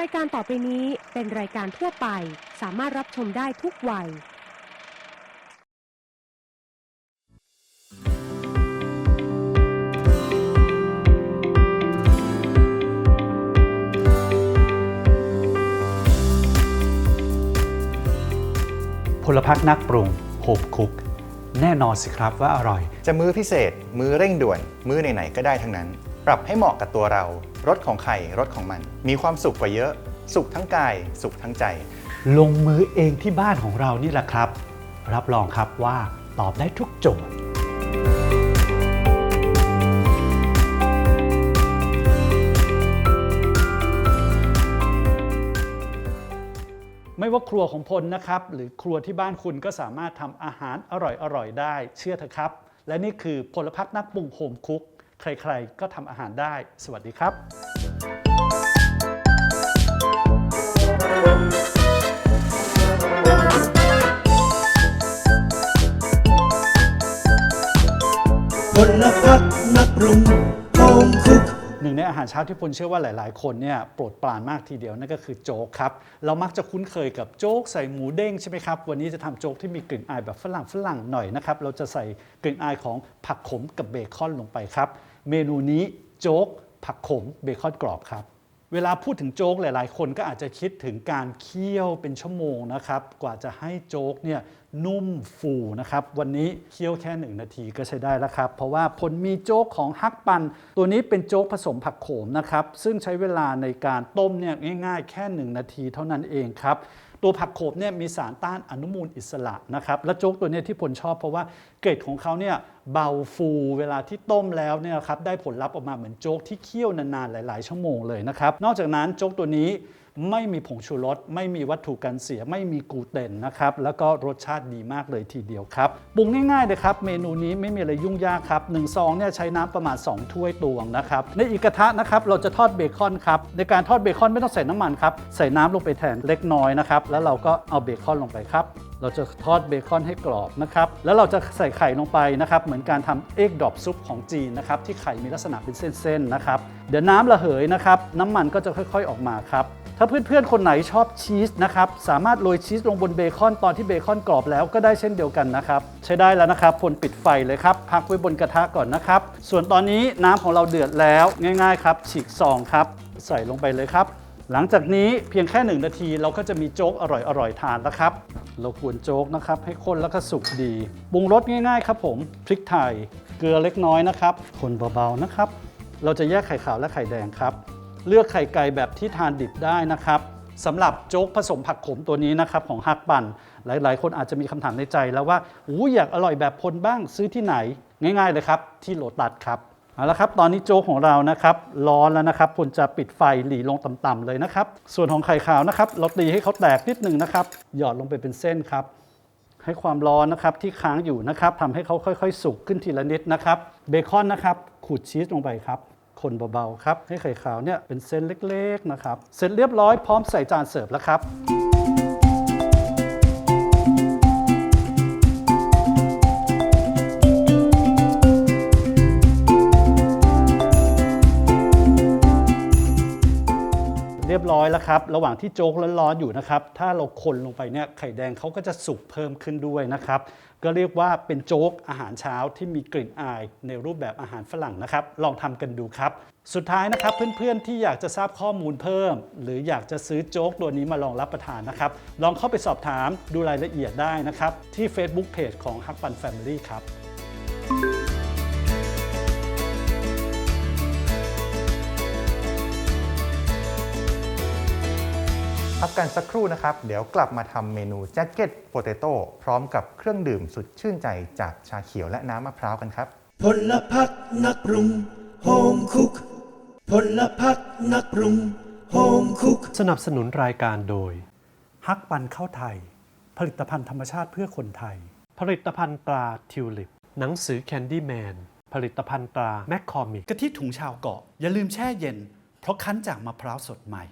รายการต่อไปนี้เป็นรายการทั่วไป สามารถรับชมได้ทุกวัย พลพักนักปรุงโฮมคุก แน่นอนสิครับว่าอร่อย จะมื้อพิเศษ มื้อเร่งด่วน มื้อไหนๆก็ได้ทั้งนั้น ปรับให้เหมาะกับตัวเรา รสของใครรสของมัน มีความสุขกว่าเยอะ สุขทั้งกาย สุขทั้งใจ ลงมือเองที่บ้านของเรานี่แหละครับ รับรองครับว่าตอบได้ทุกโจทย์ไม่ว่าครัวของพลนะครับ หรือครัวที่บ้านคุณก็สามารถทำอาหารอร่อยๆได้ เชื่อเถอะครับ และนี่คือพลพักนักปรุงโฮมคุก ใครๆ ก็ทำอาหารได้ สวัสดีครับพลพักนักปรุงโฮมคุกหนึ่งในอาหารเช้าที่พลเชื่อว่าหลาย ๆ คนเนี่ยโปรดปรานมากทีเดียวนั่นก็คือโจ๊กครับ เรามักจะคุ้นเคยกับโจ๊กใส่หมูเด้งใช่ไหมครับ วันนี้จะทำโจ๊กที่มีกลิ่นอายแบบฝรั่งฝรั่งหน่อยนะครับ เราจะใส่กลิ่นอายของผักขมกับเบคอนลงไปครับ เมนูนี้โจ๊กผักขมเบคอนกรอบครับ เวลาพูดถึงโจ๊กหลาย ๆ คนก็อาจจะคิดถึงการเคี่ยวเป็นชั่วโมงนะครับ กว่าจะให้โจ๊กเนี่ยนุ่มฟูนะครับ วันนี้เคี่ยวแค่ 1 นาทีก็ใช้ได้แล้วครับ เพราะว่าผลมีโจ๊กของฮักปัน ตัวนี้เป็นโจ๊กผสมผักโขมนะครับ ซึ่งใช้เวลาในการต้มเนี่ยง่าย ๆ แค่ 1 นาทีเท่านั้นเองครับ ตัวผักโขมเนี่ยมีสารต้านอนุมูลอิสระนะครับและโจ๊กตัวนี้ที่ผลชอบเพราะว่าเกรดของเขาเนี่ยเบาฟูเวลาที่ต้มแล้วเนี่ยครับได้ผลลัพธ์ออกมาเหมือนโจ๊กที่เคี่ยวนานๆหลาย ๆ ชั่วโมงเลยนะครับนอกจากนั้นโจ๊กตัวนี้ ไม่มีผงชูรส ไม่มีวัตถุกันเสีย ไม่มีกลูเตนนะครับ แล้วก็รสชาติดีมากเลยทีเดียวครับ ปรุงง่ายๆเลยครับ เมนูนี้ไม่มีอะไรยุ่งยากครับหนึ่งซองเนี่ยใช้น้ำประมาณ 2 ถ้วยตวงนะครับ ในอีกกระทะนะครับ เราจะทอดเบคอนครับ ในการทอดเบคอนไม่ต้องใส่น้ำมันครับ ใส่น้ำลงไปแทนเล็กน้อยนะครับ แล้วเราก็เอาเบคอนลงไปครับเราจะทอดเบคอนให้กรอบนะครับ แล้วเราจะใส่ไข่ลงไปนะครับ เหมือนการทำเอ็กดอปซุปของจีนนะครับ ที่ไข่มีลักษณะเป็นเส้นๆนะครับ เดี๋ยวน้ำระเหยนะครับ น้ำมันก็จะค่อยๆออกมาครับ ถ้าเพื่อนๆ คนไหนชอบชีสนะครับ สามารถโรยชีสลงบนเบคอนตอนที่เบคอนกรอบแล้วก็ได้เช่นเดียวกันนะครับ ใช้ได้แล้วนะครับพลปิดไฟเลยครับ พักไว้บนกระทะก่อนนะครับ ส่วนตอนนี้น้ำของเราเดือดแล้วง่าย ๆ ครับ ฉีกซองครับ ใส่ลงไปเลยครับ หลังจากนี้เพียงแค่ 1 นาทีเราก็จะมีโจ๊กอร่อยๆทานแล้วครับ เราควรโจ๊กนะครับให้ข้นแล้วก็สุกดีปรุงรสง่ายๆครับผมพริกไทย เกลือเล็กน้อยนะครับคนเบาๆนะครับ เราจะแยกไข่ขาวและไข่แดงครับ เลือกไข่ไก่แบบที่ทานดิบได้นะครับสำหรับโจ๊กผสมผักขมตัวนี้นะครับของฮักปันหลาย ๆ คนอาจจะมีคำถามในใจแล้วว่าอู้อยากอร่อยแบบพลบ้างซื้อที่ไหน ง่าย ๆ เลยครับ ที่โลตัสครับ เอาละครับ ตอนนี้โจ๊กของเรานะครับร้อนแล้วนะครับพลจะปิดไฟหลีลงต่ำๆเลยนะครับ ส่วนของไข่ขาวนะครับ เราตีให้เขาแตกนิดหนึ่งนะครับ หยอดลงไปเป็นเส้นครับ ให้ความร้อนนะครับที่ค้างอยู่นะครับทำให้เขาค่อยๆ สุกขึ้นทีละนิดนะครับ เบคอนนะครับขูดชีสลงไปครับ คนเบาๆครับ ให้ไข่ขาวเนี่ยเป็นเส้นเล็กๆนะครับ เสร็จเรียบร้อยพร้อมใส่จานเสิร์ฟแล้วครับ รียบร้อยแล้วครับ ระหว่างที่โจ๊กร้อนๆอยู่นะครับ ถ้าเราคนลงไปเนี่ยไข่แดงเขาก็จะสุกเพิ่มขึ้นด้วยนะครับ ก็เรียกว่าเป็นโจ๊กอาหารเช้าที่มีกลิ่นอายในรูปแบบอาหารฝรั่งนะครับ ลองทำกันดูครับ สุดท้ายนะครับเพื่อนๆที่อยากจะทราบข้อมูลเพิ่ม หรืออยากจะซื้อโจ๊กตัวนี้มาลองรับประทานนะครับ ลองเข้าไปสอบถามดูรายละเอียดได้นะครับ ที่ Facebook Page ของ h u g ปัน Family ครับ กกันสักครู่นะครับ เดี๋ยวกลับมาทำเมนูแจ็คเก็ตโปเตโต้พร้อมกับเครื่องดื่มสุดชื่นใจจากชาเขียวและน้ำมะพร้าวกันครับ พลพักนักปรุงโฮมคุกพลพักนักปรุงโฮมคุกสนับสนุนรายการโดย ฮักปันเข้าไทย ผลิตภัณฑ์ธรรมชาติเพื่อคนไทย ผลิตภัณฑ์ตราทิวลิป หนังสือแคนดี้แมนผลิตภัณฑ์ตราแมคคอมิกกะทิถุงชาวเกาะ อย่าลืมแช่เย็น เพราะคั้นจากมะพร้าวสดใหม่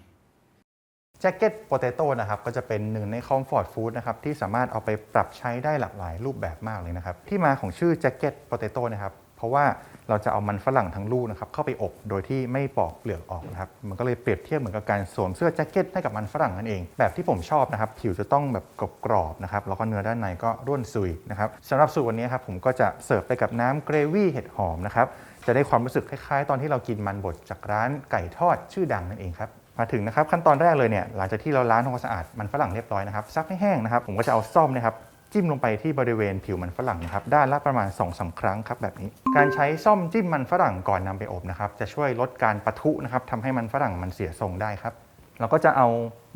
แจ็คเก็ตโปเตโต้นะครับก็จะเป็นหนึ่งในคอมฟอร์ตฟู้ดนะครับที่สามารถเอาไปปรับใช้ได้หลากหลายรูปแบบมากเลยนะครับ ที่มาของชื่อแจ็คเก็ตโปเตโต้นะครับเพราะว่าเราจะเอามันฝรั่งทั้งลูกนะครับเข้าไปอบโดยที่ไม่ปอกเปลือกออกนะครับมันก็เลยเปรียบเทียบเหมือนกับการสวมเสื้อแจ็คเก็ตให้กับมันฝรั่งนั่นเอง แบบที่ผมชอบนะครับผิวจะต้องแบบกรอบๆนะครับแล้วก็เนื้อด้านในก็ร่วนซุยนะครับสำหรับสูตรวันนี้ครับผมก็จะเสิร์ฟไปกับน้ำเกรวี่เห็ดหอมนะครับจะได้ความรู้สึกคล้ายๆ ตอนที่เรากินมันบดจากร้านไก่ทอดชื่อดังนั่นเองครับ มาถึงนะครับขั้นตอนแรกเลยเนี่ยหลังจากที่เราล้างทำความสะอาดมันฝรั่งเรียบร้อยนะครับซักให้แห้งนะครับผมก็จะเอาซ่อมนะครับจิ้มลงไปที่บริเวณผิวมันฝรั่งนะครับด้านละประมาณ2อสครั้งครับแบบนี้ การใช้ซ่อมจิ้มมันฝรั่งก่อนนำไปอบนะครับจะช่วยลดการปะทุนะครับทำให้มันฝรั่งมันเสียทรงได้ครับเราก็จะเอา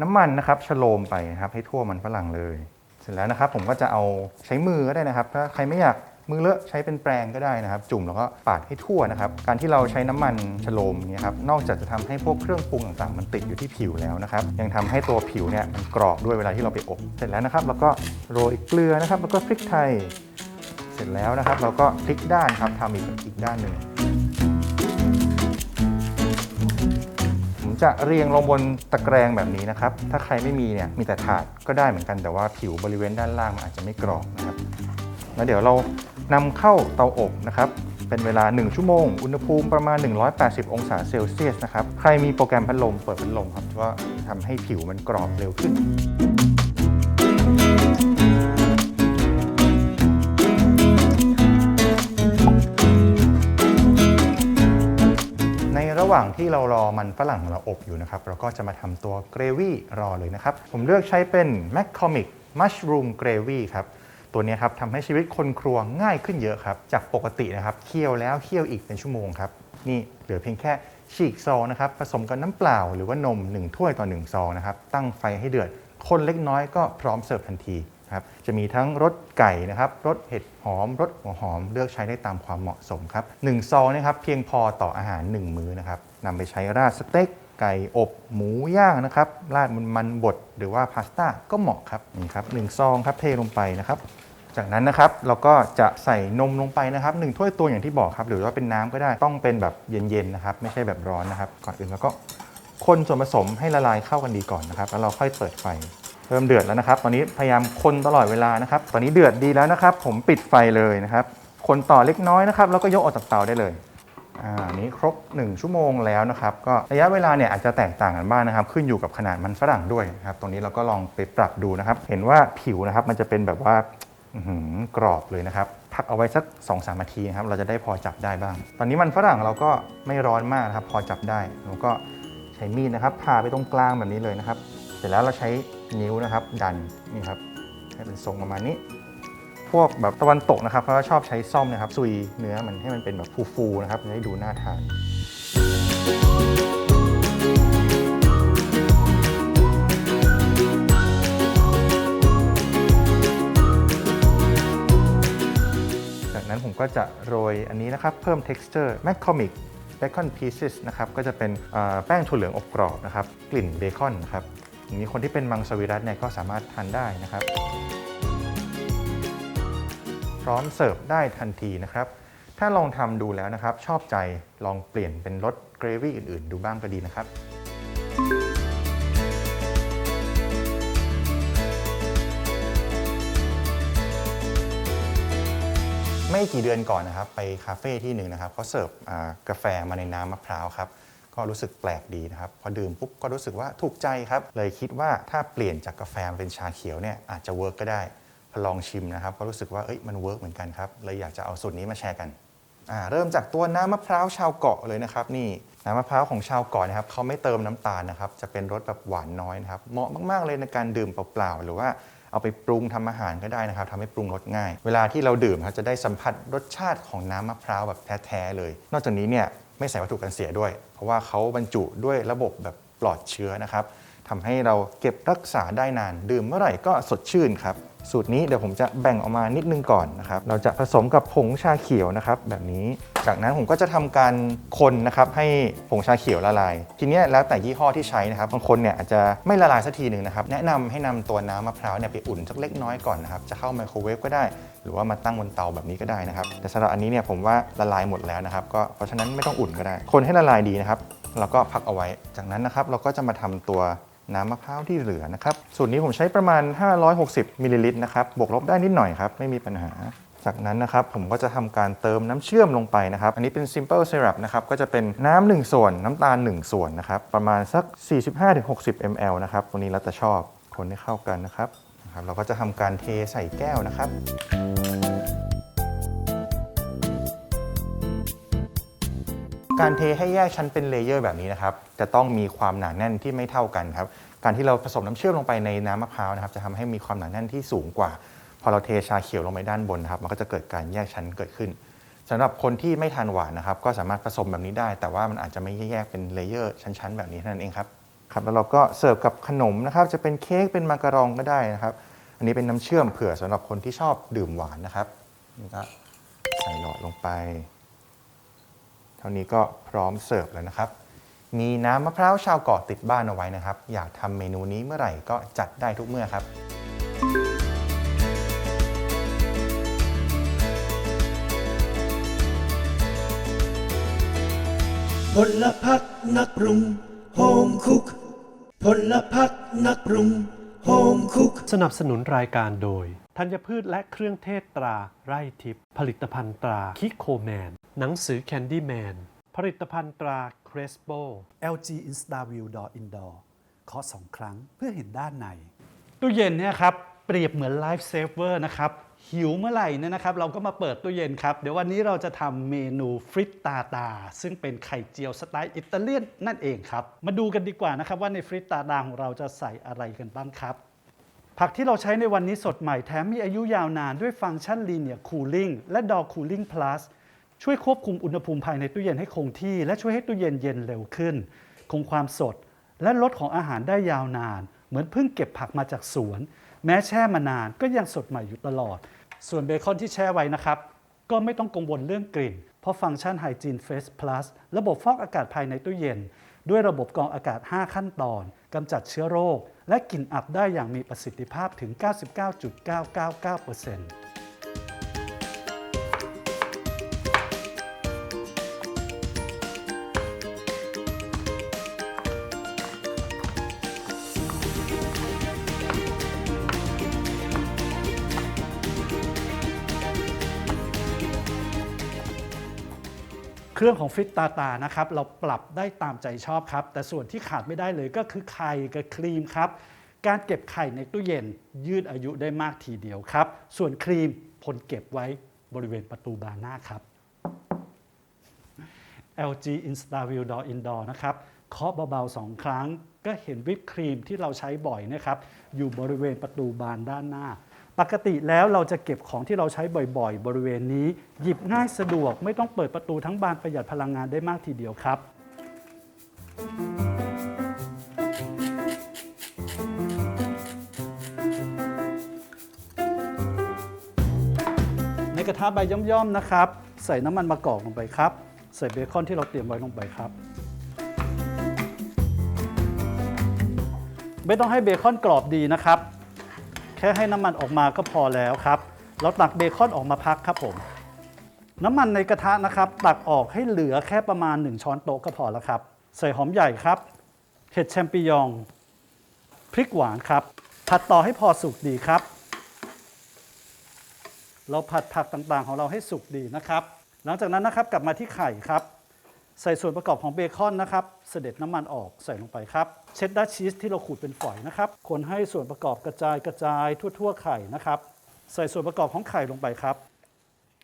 น้ำมันนะครับชโลมไปนะครับให้ทั่วมันฝรั่งเลย เสร็จแล้วนะครับผมก็จะเอาใช้มือก็ได้นะครับถ้าใครไม่อยาก มือเลอะใช้เป็นแปรงก็ได้นะครับ จุ่มแล้วก็ปาดให้ทั่วนะครับ การที่เราใช้น้ำมันชโลมเนี่ยครับนอกจากจะทำให้พวกเครื่องปรุงต่างๆ มันติดอยู่ที่ผิวแล้วนะครับ ยังทำให้ตัวผิวเนี่ยมันกรอบด้วยเวลาที่เราไปอบเสร็จแล้วนะครับ แล้วก็โรยเกลือนะครับ แล้วก็พริกไทย เสร็จแล้วนะครับ เราก็พลิกด้านครับทำอีกอีกด้านหนึ่งผมจะเรียงลงบนตะแกรงแบบนี้นะครับ ถ้าใครไม่มีเนี่ยมีแต่ถาดก็ได้เหมือนกันแต่ว่าผิวบริเวณด้านล่างมันอาจจะไม่กรอบนะครับ แล้วเดี๋ยวเรา นำเข้าเตาอบนะครับเป็นเวลา 1 ชั่วโมง อุณหภูมิประมาณ 180 องศาเซลเซียสนะครับ ใครมีโปรแกรมพัดลมเปิดพัดลมครับว่าทำให้ผิวมันกรอบเร็วขึ้น ในระหว่างที่เรารอมันฝรั่งเราอบอยู่นะครับ เราก็จะมาทำตัวเกรวี่รอเลยนะครับ ผมเลือกใช้เป็น McCormick Mushroom Gravy ครับ ตัวนี้ครับทำให้ชีวิตคนครัวง่ายขึ้นเยอะครับ จากปกตินะครับเคี่ยวแล้วเคี่ยวอีกเป็นชั่วโมงครับ นี่เหลือเพียงแค่ฉีกซองนะครับผสมกับน้ำเปล่าหรือว่านม 1 ถ้วยต่อ 1 ซองนะครับตั้งไฟให้เดือดคนเล็กน้อยก็พร้อมเสิร์ฟทันทีครับจะมีทั้งรสไก่นะครับรสเห็ดหอมรสหัวหอมเลือกใช้ได้ตามความเหมาะสมครับหนึ่งซองนะครับเพียงพอต่ออาหาร 1 มื้อนะครับ นำไปใช้ราดสเต็กไก่อบหมูย่างนะครับราดมันมันบดหรือว่าพาสต้าก็เหมาะครับนี่ครับหนึ่งซองครับเทลงไปนะครับ จากนั้นนะครับเราก็จะใส่นมลงไปนะครับหนึ่งถ้วยตวงอย่างที่บอกครับ หรือว่าเป็นน้ำก็ได้ต้องเป็นแบบเย็นๆนะครับ ไม่ใช่แบบร้อนนะครับ ก่อนอื่นแล้วก็คนส่วนผสมให้ละลายเข้ากันดีก่อนนะครับแล้วเราค่อยเปิดไฟเริ่มเดือดแล้วนะครับ ตอนนี้พยายามคนตลอดเวลานะครับ ตอนนี้เดือดดีแล้วนะครับ ผมปิดไฟเลยนะครับ คนต่อเล็กน้อยนะครับ แล้วก็ยกออกจากเตาได้เลย อ่าอันนี้ครบ 1 ชั่วโมงแล้วนะครับ ก็ระยะเวลาเนี่ยอาจจะแตกต่างกันบ้างนะครับ ขึ้นอยู่กับขนาดมันฝรั่งด้วยนะครับ ตรงนี้เราก็ลองไปปรับดูนะครับ เห็นว่าผิวนะครับมันจะเป็นแบบว่าหือกรอบเลยนะครับ พักเอาไว้สัก2อสานาทีนะครับ เราจะได้พอจับได้บ้าง ตอนนี้มันฝรั่งเราก็ไม่ร้อนมากนะครับ พอจับได้เราก็ใช้มีดนะครับผ่าไปตรงกลางแบบนี้เลยนะครับ เสร็จแล้วเราใช้นิ้วนะครับ ดันนี่ครับให้เป็นทรงประมาณนี้ พวกแบบตะวันตกนะครับเขาก็ชอบใช้ซ่อมนะครับซุยเนื้อมันให้มันเป็นแบบฟูๆนะครับจะได้ดูน่าทานจากนั้นผมก็จะโรยอันนี้นะครับ เพิ่ม texture McCormick Bacon Pieces นะครับก็จะเป็นแป้งถั่วเหลืองอบกรอบนะครับ กลิ่นเบคอนนะครับอย่างนี้คนที่เป็นมังสวิรัตเนี่ยก็สามารถทานได้นะครับ ร้อมเสิร์ฟได้ทันทีนะครับ ถ้าลองทำดูแล้วนะครับ ชอบใจลองเปลี่ยนเป็นรสเกรวี่อื่นๆ ดูบ้างก็ดีนะครับ ไม่กี่เดือนก่อนนะครับ ไปคาเฟ่ที่หนึ่งนะครับเขาเสิร์ฟกาแฟมาในน้ำมะพร้าวครับก็รู้สึกแปลกดีนะครับ พอดื่มปุ๊บก็รู้สึกว่าถูกใจครับ เลยคิดว่าถ้าเปลี่ยนจากกาแฟเป็นชาเขียวเนี่ยอาจจะเวิร์กก็ได้ ลองชิมนะครับก็รู้สึกว่าเอ้ยมันเวิร์กเหมือนกันครับเลยอยากจะเอาสูตรนี้มาแชร์กันเริ่มจากตัวน้ำมะพร้าวชาวเกาะเลยนะครับนี่น้ำมะพร้าวของชาวเกาะนะครับเขาไม่เติมน้ำตาลนะครับจะเป็นรสแบบหวานน้อยนะครับเหมาะมาก ๆ เลยในการดื่มเปล่าๆหรือว่าเอาไปปรุงทำอาหารก็ได้นะครับทำให้ปรุงรสง่าย เวลาที่เราดื่มครับจะได้สัมผัสรสชาติของน้ำมะพร้าวแบบแท้ๆเลย นอกจากนี้เนี่ยไม่ใส่วัตถุกันเสียด้วย เพราะว่าเขาบรรจุด้วยระบบแบบปลอดเชื้อนะครับทำให้เราเก็บรักษาได้นานดื่มเมื่อไหร่ก็สดชื่นครับ สูตรนี้เดี๋ยวผมจะแบ่งออกมานิดนึงก่อนนะครับ เราจะผสมกับผงชาเขียวนะครับ แบบนี้ จากนั้นผมก็จะทำการคนนะครับให้ผงชาเขียวละลาย ทีนี้แล้วแต่ยี่ห้อที่ใช้นะครับบางคนเนี่ยอาจจะไม่ละลายสักทีหนึ่งนะครับ แนะนำให้นำตัวน้ำมะพร้าวเนี่ยไปอุ่นสักเล็กน้อยก่อนนะครับ จะเข้าไมโครเวฟก็ได้ หรือว่ามาตั้งบนเตาแบบนี้ก็ได้นะครับ แต่สำหรับอันนี้เนี่ยผมว่าละลายหมดแล้วนะครับ ก็เพราะฉะนั้นไม่ต้องอุ่นก็ได้ คนให้ละลายดีนะครับแล้วก็พักเอาไว้ จากนั้นนะครับเราก็จะมาทำตัว น้ำมะพร้าวที่เหลือนะครับ สูตรนี้ผมใช้ประมาณ 560มิลลิลิตรนะครับ บวกลบได้นิดหน่อยครับ ไม่มีปัญหา จากนั้นนะครับผมก็จะทำการเติมน้ำเชื่อมลงไปนะครับ อันนี้เป็น simple syrup นะครับ ก็จะเป็นน้ำ1ส่วน น้ำตาล 1 ส่วนนะครับ ประมาณสัก 45-60 ml นะครับตัวนี้เราจะชอบ คนให้เข้ากันนะครับนะครับเราก็จะทำการเทใส่แก้วนะครับ การเทให้แยกชั้นเป็นเลเยอร์แบบนี้นะครับ จะต้องมีความหนาแน่นที่ไม่เท่ากันครับ การที่เราผสมน้ำเชื่อมลงไปในน้ำมะพร้าวนะครับ จะทำให้มีความหนาแน่นที่สูงกว่า พอเราเทชาเขียวลงไปด้านบนนะครับ มันก็จะเกิดการแยกชั้นเกิดขึ้นสำหรับคนที่ไม่ทานหวานนะครับ ก็สามารถผสมแบบนี้ได้ แต่ว่ามันอาจจะไม่แยกเป็นเลเยอร์ชั้น ๆ แบบนี้เท่านั้นเองครับ ครับ แล้วเราก็เสิร์ฟกับขนมนะครับ จะเป็นเค้ก เป็นมาการองก็ได้นะครับ อันนี้เป็นน้ำเชื่อมเผื่อสำหรับคนที่ชอบดื่มหวานนะครับนี่ก็ใส่หลอดลงไป เท่านี้ก็พร้อมเสิร์ฟแล้วนะครับ มีน้ำมะพร้าวชาวเกาะติดบ้านเอาไว้นะครับ อยากทำเมนูนี้เมื่อไหร่ก็จัดได้ทุกเมื่อครับ พลพักนักปรุงโฮมคุกพลพักนักปรุงโฮมคุกสนับสนุนรายการโดย ธัญพืชและเครื่องเทศตราไร่ทิพย์ผลิตภัณฑ์ตราคิโคแมน หนังสือแคนดี้แมนผลิตภัณฑ์ตราเครสโบ LG InstaView Door Indoor เคาะสองครั้งเพื่อเห็นด้านใน ตู้เย็นเนี่ยครับเปรียบเหมือนไลฟ์เซฟเวอร์นะครับ หิวเมื่อไหร่เนี่ยนะครับ เราก็มาเปิดตู้เย็นครับ เดี๋ยววันนี้เราจะทำเมนูฟริตตาตา ซึ่งเป็นไข่เจียวสไตล์อิตาเลียนนั่นเองครับ มาดูกันดีกว่านะครับว่าในฟริตตาตาของเราจะใส่อะไรกันบ้างครับผักที่เราใช้ในวันนี้สดใหม่แถมมีอายุยาวนานด้วยฟังก์ชัน Linear Cooling และ Door Cooling Plus ช่วยควบคุมอุณหภูมิภายในตู้เย็นให้คงที่ และช่วยให้ตู้เย็นเย็นเร็วขึ้น คงความสด และลดของอาหารได้ยาวนาน เหมือนเพิ่งเก็บผักมาจากสวน แม้แช่มานานก็ยังสดใหม่อยู่ตลอด ส่วนเบคอนที่แช่ไว้นะครับ ก็ไม่ต้องกังวลเรื่องกลิ่น เพราะฟังก์ชัน Hygiene Face Plus ระบบฟอกอากาศภายในตู้เย็น ด้วยระบบกรองอากาศ 5 ขั้นตอนกำจัดเชื้อโรค และกลิ่นอับได้อย่างมีประสิทธิภาพถึง 99.999% เครื่องของฟิตตาตานะครับเราปรับได้ตามใจชอบครับ แต่ส่วนที่ขาดไม่ได้เลยก็คือไข่กับครีมครับการเก็บไข่ในตู้เย็นยืดอายุได้มากทีเดียวครับ ส่วนครีมพลเก็บไว้บริเวณประตูบานหน้าครับ LG InstaView Door Indoor นะครับเคาะเบาๆสองครั้ง ก็เห็นวิปครีมที่เราใช้บ่อยนะครับ อยู่บริเวณประตูบานด้านหน้า ปกติแล้วเราจะเก็บของที่เราใช้บ่อยๆ บริเวณนี้ หยิบง่ายสะดวกไม่ต้องเปิดประตูทั้งบานประหยัดพลังงานได้มากทีเดียวครับ ในกระทะใบย่อมๆนะครับ ใส่น้ำมันมะกอกลงไปครับ ใส่เบคอนที่เราเตรียมไว้ลงไปครับไม่ต้องให้เบคอนกรอบดีนะครับ แค่ให้น้ำมันออกมาก็พอแล้วครับเราตักเบคอนออกมาพักครับผม น้ำมันในกระทะนะครับ ตักออกให้เหลือแค่ประมาณ 1 ช้อนโต๊ะก็พอแล้วครับ ใส่หอมใหญ่ครับเห็ดแชมปิญองพริกหวานครับ ผัดต่อให้พอสุกดีครับ เราผัดผักต่างๆของเราให้สุกดีนะครับ หลังจากนั้นนะครับกลับมาที่ไข่ครับ ใส่ส่วนประกอบของเบคอนนะครับ เสด็จน้ำมันออกใส่ลงไปครับ เชดดาร์ชีสที่เราขูดเป็นฝอยนะครับ คนให้ส่วนประกอบกระจายกระจายทั่ว ๆ ไข่นะครับ ใส่ส่วนประกอบของไข่ลงไปครับ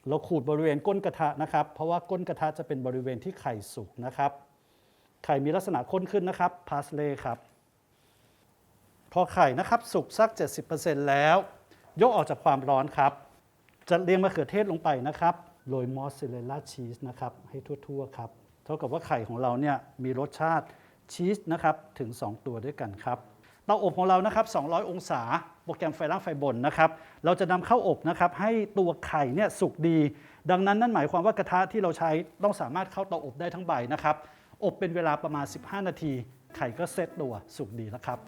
เราขูดบริเวณก้นกระทะนะครับ เพราะว่าก้นกระทะจะเป็นบริเวณที่ไข่สุกนะครับ ไข่มีลักษณะข้นขึ้นนะครับ พาสเลย์ครับ พอไข่นะครับสุกสัก 70%แล้ว ยกออกจากความร้อนครับ จะเรียงมะเขือเทศลงไปนะครับ โรยมอสซาเรลล่าชีสนะครับ ให้ทั่ว ๆ ครับ เท่ากับว่าไข่ของเราเนี่ยมีรสชาติชีสนะครับถึง 2 ตัวด้วยกันครับเตาอบของเรานะครับ 200 องศา โปรแกรมไฟล่างไฟบนนะครับ เราจะนำเข้าอบนะครับ ให้ตัวไข่เนี่ยสุกดี ดังนั้นนั่นหมายความว่ากระทะที่เราใช้ต้องสามารถเข้าเตาอบได้ทั้งใบนะครับ อบเป็นเวลาประมาณ 15 นาที ไข่ก็เซตตัวสุกดีแล้วครับ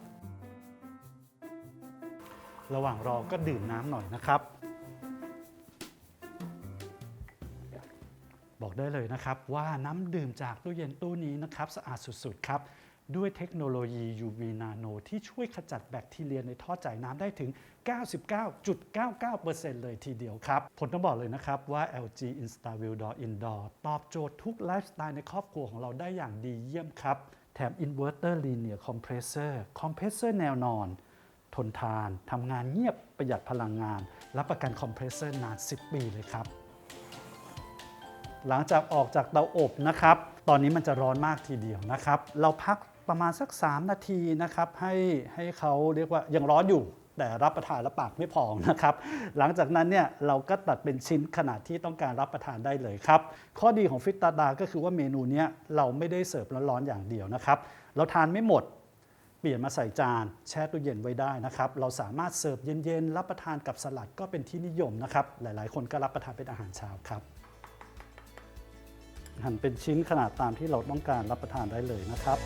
ระหว่างรอก็ดื่มน้ำหน่อยนะครับ บอกได้เลยนะครับว่าน้ำดื่มจากตู้เย็นตู้นี้นะครับสะอาดสุดๆครับด้วยเทคโนโลยี UV Nano ที่ช่วยขจัดแบคทีเรียในท่อจ่ายน้ำได้ถึง 99.99%เลยทีเดียวครับ ผมต้องบอกเลยนะครับว่า LG InstaView Door Indoor ตอบโจทย์ทุกไลฟ์สไตล์ในครอบครัวของเราได้อย่างดีเยี่ยมครับ แถม Inverter Linear Compressor คอมเพรสเซอร์แนวนอน ทนทาน ทำงานเงียบประหยัดพลังงาน รับประกันคอมเพรสเซอร์นาน 10 ปีเลยครับ หลังจากออกจากเตาอบนะครับ ตอนนี้มันจะร้อนมากทีเดียวนะครับ เราพักประมาณสัก 3 นาทีนะครับให้ให้เขาเรียกว่ายังร้อนอยู่ แต่รับประทานแล้วปากไม่พองนะครับ หลังจากนั้นเนี่ยเราก็ตัดเป็นชิ้นขนาดที่ต้องการรับประทานได้เลยครับ ข้อดีของฟิตตาดาก็คือว่าเมนูเนี้ยเราไม่ได้เสิร์ฟร้อนๆอย่างเดียวนะครับ เราทานไม่หมดเปลี่ยนมาใส่จานแช่ตู้เย็นไว้ได้นะครับ เราสามารถเสิร์ฟเย็นๆ รับประทานกับสลัดก็เป็นที่นิยมนะครับ หลายๆ คนก็รับประทานเป็นอาหารเช้าครับ หั่นเป็นชิ้นขนาดตามที่เราต้องการรับประทานได้เลยนะครับ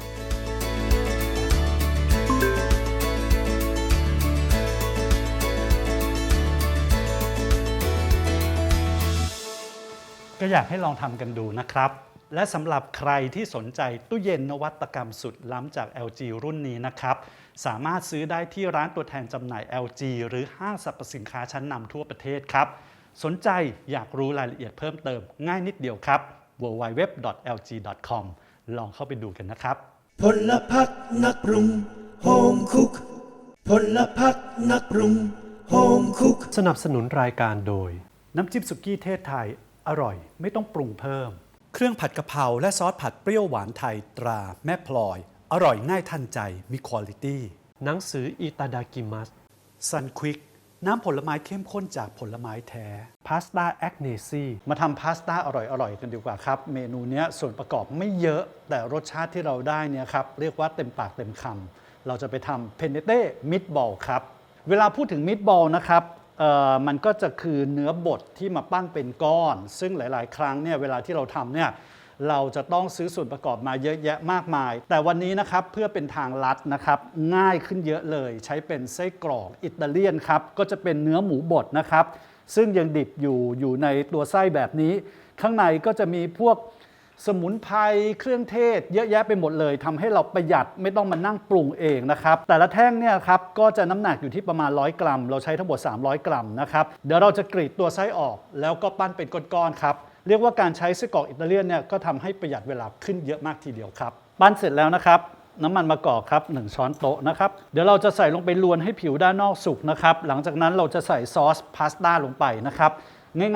ก็อยากให้ลองทำกันดูนะครับ และสำหรับใครที่สนใจตู้เย็นนวัตกรรมสุดล้ำจาก LG รุ่นนี้นะครับ สามารถซื้อได้ที่ร้านตัวแทนจำหน่าย LG หรือห้างสรรพสินค้าชั้นนำทั่วประเทศครับ สนใจอยากรู้รายละเอียดเพิ่มเติมง่ายนิดเดียวครับ www.lg.com ลองเข้าไปดูกันนะครับ พลพักนักปรุงโฮมคุกพลพักนักปรุงโฮมคุกสนับสนุนรายการโดย น้ำจิ้มสุกี้เทศไทย อร่อย ไม่ต้องปรุงเพิ่ม เครื่องผัดกะเพราและซอสผัดเปรี้ยวหวานไทยตราแม่พลอย อร่อยง่ายทันใจมีคุณลิตี้หนังสืออิตาดากิมัสซันควิก น้ำผลไม้เข้มข้นจากผลไม้แท้พาสต้าแอคเนซีมาทำพาสต้าอร่อยๆ กันดีกว่าครับ เมนูนี้ส่วนประกอบไม่เยอะ แต่รสชาติที่เราได้เนี่ยครับ เรียกว่าเต็มปากเต็มคำเราจะไปทำเพนเนเต้มิตบอลครับ เวลาพูดถึงมิตบอลนะครับมันก็จะคือเนื้อบดที่มาปั้นเป็นก้อน ซึ่งหลาย ๆ ครั้งเนี่ยเวลาที่เราทำเนี่ย เราจะต้องซื้อส่วนประกอบมาเยอะแยะมากมาย แต่วันนี้นะครับเพื่อเป็นทางลัดนะครับง่ายขึ้นเยอะเลย ใช้เป็นไส้กรอกอิตาเลียนครับก็จะเป็นเนื้อหมูบดนะครับ ซึ่งยังดิบอยู่อยู่ในตัวไส้แบบนี้ ข้างในก็จะมีพวกสมุนไพรเครื่องเทศ เยอะแยะไปหมดเลยทำให้เราประหยัดไม่ต้องมานั่งปรุงเองนะครับ แต่ละแท่งเนี่ยครับก็จะน้ำหนักอยู่ที่ประมาณ 100 กรัม เราใช้ทั้งหมด 300 กรัมนะครับ เดี๋ยวเราจะกรีดตัวไส้ออก แล้วก็ปั้นเป็นก้อนๆครับ เรียกว่าการใช้ไส้กรอกอิตาเลียนเนี่ยก็ทำให้ประหยัดเวลาขึ้นเยอะมากทีเดียวครับปั้นเสร็จแล้วนะครับน้ำมันมะกอกครับ 1 ช้อนโต๊ะนะครับ เดี๋ยวเราจะใส่ลงไปลวนให้ผิวด้านนอกสุกนะครับ หลังจากนั้นเราจะใส่ซอสพาสต้าลงไปนะครับ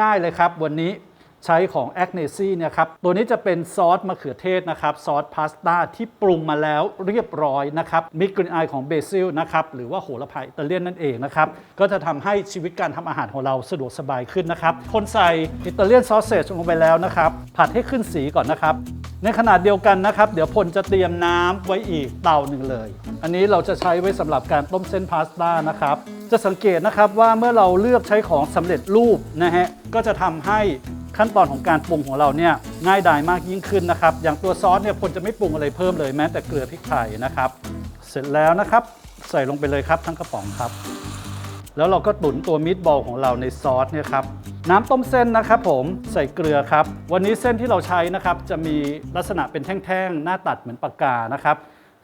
ง่ายๆเลยครับ วันนี้ ใช้ของแอคเนซี่เนี่ยครับ ตัวนี้จะเป็นซอสมะเขือเทศนะครับ ซอสพาสต้าที่ปรุงมาแล้วเรียบร้อยนะครับ มีกลิ่นอายของเบซิลนะครับ หรือว่าโหระพาอิตาเลียนนั่นเองนะครับ ก็จะทำให้ชีวิตการทำอาหารของเราสะดวกสบายขึ้นนะครับ คนใส่อิตาเลียนซอสเซจลงไปแล้วนะครับ ผัดให้ขึ้นสีก่อนนะครับ ในขนาดเดียวกันนะครับ เดี๋ยวพลจะเตรียมน้ำไว้อีกเตาหนึ่งเลย อันนี้เราจะใช้ไว้สำหรับการต้มเส้นพาสต้านะครับ จะสังเกตนะครับว่าเมื่อเราเลือกใช้ของสำเร็จรูปนะฮะ ก็จะทำให้ ขั้นตอนของการปรุงของเราเนี่ยง่ายดายมากยิ่งขึ้นนะครับ อย่างตัวซอสเนี่ยพลจะไม่ปรุงอะไรเพิ่มเลยแม้แต่เกลือพริกไทยนะครับ เสร็จแล้วนะครับ ใส่ลงไปเลยครับทั้งกระป๋องครับ แล้วเราก็ตุ๋นตัวมิตบอลของเราในซอสเนี่ยครับน้ำต้มเส้นนะครับผมใส่เกลือครับ วันนี้เส้นที่เราใช้นะครับจะมีลักษณะเป็นแท่งๆ หน้าตัดเหมือนปากกานะครับ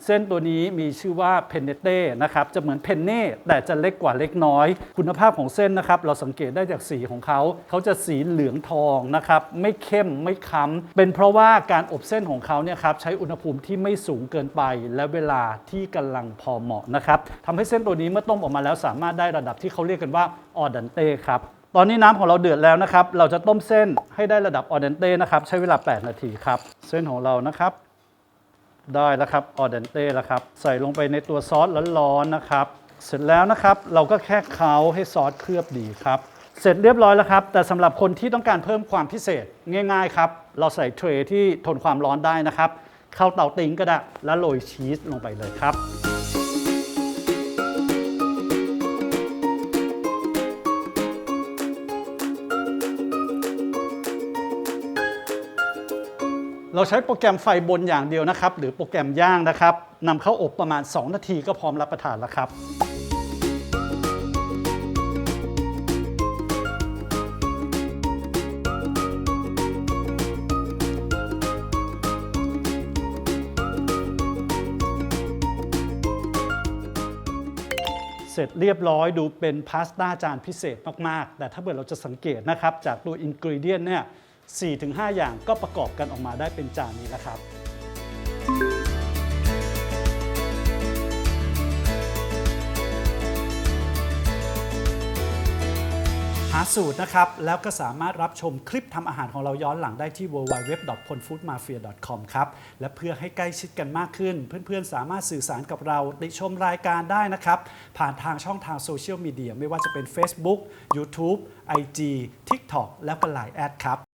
เส้นตัวนี้มีชื่อว่าเพนเนเต้นะครับจะเหมือนเพนเน่แต่จะเล็กกว่าเล็กน้อย คุณภาพของเส้นนะครับเราสังเกตได้จากสีของเขา เขาจะสีเหลืองทองนะครับไม่เข้มไม่ค้ำเป็นเพราะว่าการอบเส้นของเขาเนี่ยครับใช้อุณหภูมิที่ไม่สูงเกินไป และเวลาที่กำลังพอเหมาะนะครับทำให้เส้นตัวนี้เมื่อต้มออกมาแล้วสามารถได้ระดับที่เขาเรียกกันว่าออดันเต้ครับตอนนี้น้ำของเราเดือดแล้วนะครับ เราจะต้มเส้นให้ได้ระดับออเดนเต้นะครับ ใช้เวลา 8 นาทีครับ เส้นของเรานะครับ ได้แล้วครับออเดนเต้แล้วครับ ใส่ลงไปในตัวซอสร้อนๆนะครับ เสร็จแล้วนะครับเราก็แค่เคล้าให้ซอสเคลือบดีครับ เสร็จเรียบร้อยแล้วครับ แต่สำหรับคนที่ต้องการเพิ่มความพิเศษง่าย ๆ ครับ เราใส่เทรย์ที่ทนความร้อนได้นะครับ เข้าเตาติ้งก็ได้แล้วโรยชีสลงไปเลยครับ เราใช้โปรแกรมไฟบนอย่างเดียวนะครับ หรือโปรแกรมย่างนะครับนำเข้าอบประมาณ 2 นาทีก็พร้อมรับประทานแล้วครับเสร็จเรียบร้อยดูเป็นพาสต้าจานพิเศษมาก ๆ แต่ถ้าเกิดเราจะสังเกตนะครับ จากตัวอินกริเดียนเนี่ย 4-5 อย่างก็ประกอบกันออกมาได้เป็นจานนี้แล้วครับ หาสูตรนะครับ แล้วก็สามารถรับชมคลิปทำอาหารของเราย้อนหลังได้ที่ www.ponfoodmafia.com ครับ และเพื่อให้ใกล้ชิดกันมากขึ้น เพื่อนๆ สามารถสื่อสารกับเราติชมรายการได้นะครับ ผ่านทางช่องทางโซเชียลมีเดียไม่ว่าจะเป็น Facebook YouTube IG TikTok และก็ Line แอดครับ